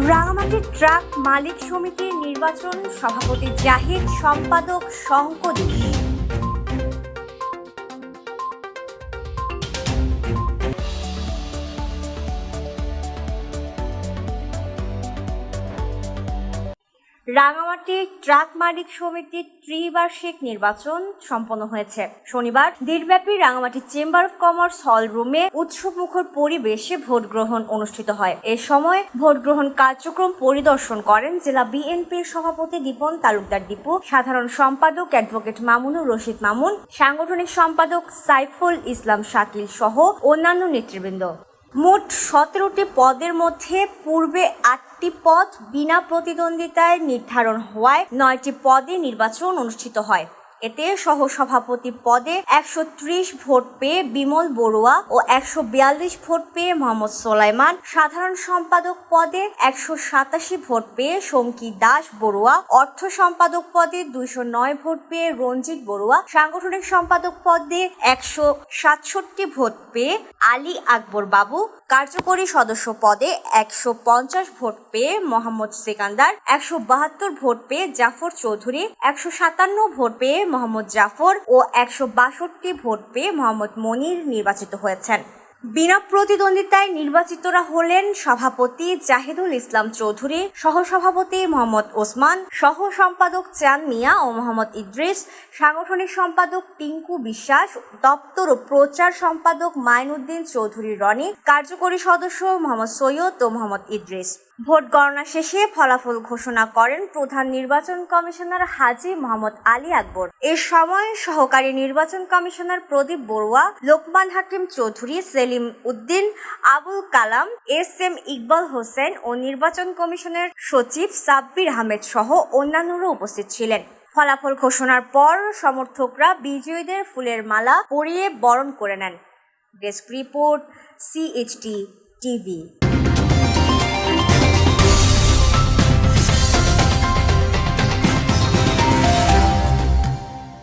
Rangamati truck মালিক সমিতির নির্বাচন সভাপতি জাহিদ সম্পাদক শঙ্কদীশ রাঙামাটি ট্রাক মালিক সমিতির ত্রিবার্ষিক নির্বাচন সম্পন্ন হয়েছে। শনিবার দিনব্যাপী রাঙামাটি চেম্বার অফ কমার্স হল রুমে উৎসবমুখর পরিবেশে ভোট গ্রহণ অনুষ্ঠিত হয়। এ সময় ভোট গ্রহণ কার্যক্রম পরিদর্শন করেন জেলা বিএনপির সভাপতি দীপন তালুকদার দীপু, সাধারণ সম্পাদক অ্যাডভোকেট মামুনুর রশিদ মামুন, সাংগঠনিক সম্পাদক সাইফুল ইসলাম শাকিল সহ অন্যান্য নেতৃবৃন্দ। মোট সতেরোটি পদের মধ্যে পূর্বে আটটি পদ বিনা প্রতিদ্বন্দ্বিতায় নির্ধারণ হওয়ায় নয়টি পদে নির্বাচন অনুষ্ঠিত হয়। এতে সহসভাপতি পদে একশো ত্রিশ ভোট পেয়ে বিমল বড়ুয়া ও একশো বিয়াল্লিশ ভোট পেয়ে মোহাম্মদ সোলাইমান। সাধারণ সম্পাদক পদে একশো সাতাশি ভোট পেয়ে শঙ্কি দাস বড়ুয়া। অর্থ সম্পাদক পদে দুইশো নয় ভোট পেয়ে রঞ্জিত বড়ুয়া। সাংগঠনিক সম্পাদক পদে একশো সাতষট্টি ভোট পেয়ে আলী আকবর বাবু। কার্যকরী সদস্য পদে একশো পঞ্চাশ ভোট পেয়ে মোহাম্মদ সিকান্দার। একশো বাহাত্তর ভোট পেয়ে জাফর চৌধুরী। একশো সাতান্ন ভোট পেয়ে মোহাম্মদ জাফর ও একশো বাষট্টি ভোট পেয়ে মোহাম্মদ মনির নির্বাচিত হয়েছেন। বিনা প্রতিদ্বন্দ্বিতায় নির্বাচিতরা হলেন সভাপতি জাহিদুল ইসলাম চৌধুরী, সহসভাপতি মোহাম্মদ ওসমান সহ সম্পাদক চান মিয়া ও মোহাম্মদ ইদ্রিস, সাংগঠনিক সম্পাদক টিঙ্কু বিশ্বাস, দপ্তর ও প্রচার সম্পাদক মাইনুদ্দিন চৌধুরী রনি, কার্যকরী সদস্য মোহাম্মদ সৈয়দ ও মোহাম্মদ ইদ্রিস। ভোট গণনা শেষে ফলাফল ঘোষণা করেন প্রধান নির্বাচন কমিশনার হাজি মোহাম্মদ আলী আকবর। এ সময় সহকারী নির্বাচন commissioner Pradip Barua, Lokman Hakim Chowdhury, Selim Uddin, Abul Kalam, S M Iqbal Hossain ও নির্বাচন কমিশনের সচিব সাব্বির আহমেদ সহ অন্যান্যরা উপস্থিত ছিলেন। ফলাফল ঘোষণার পর সমর্থকরা বিজয়ীদের ফুলের মালা পরিয়ে বরণ করে নেন। Desk report CHT TV.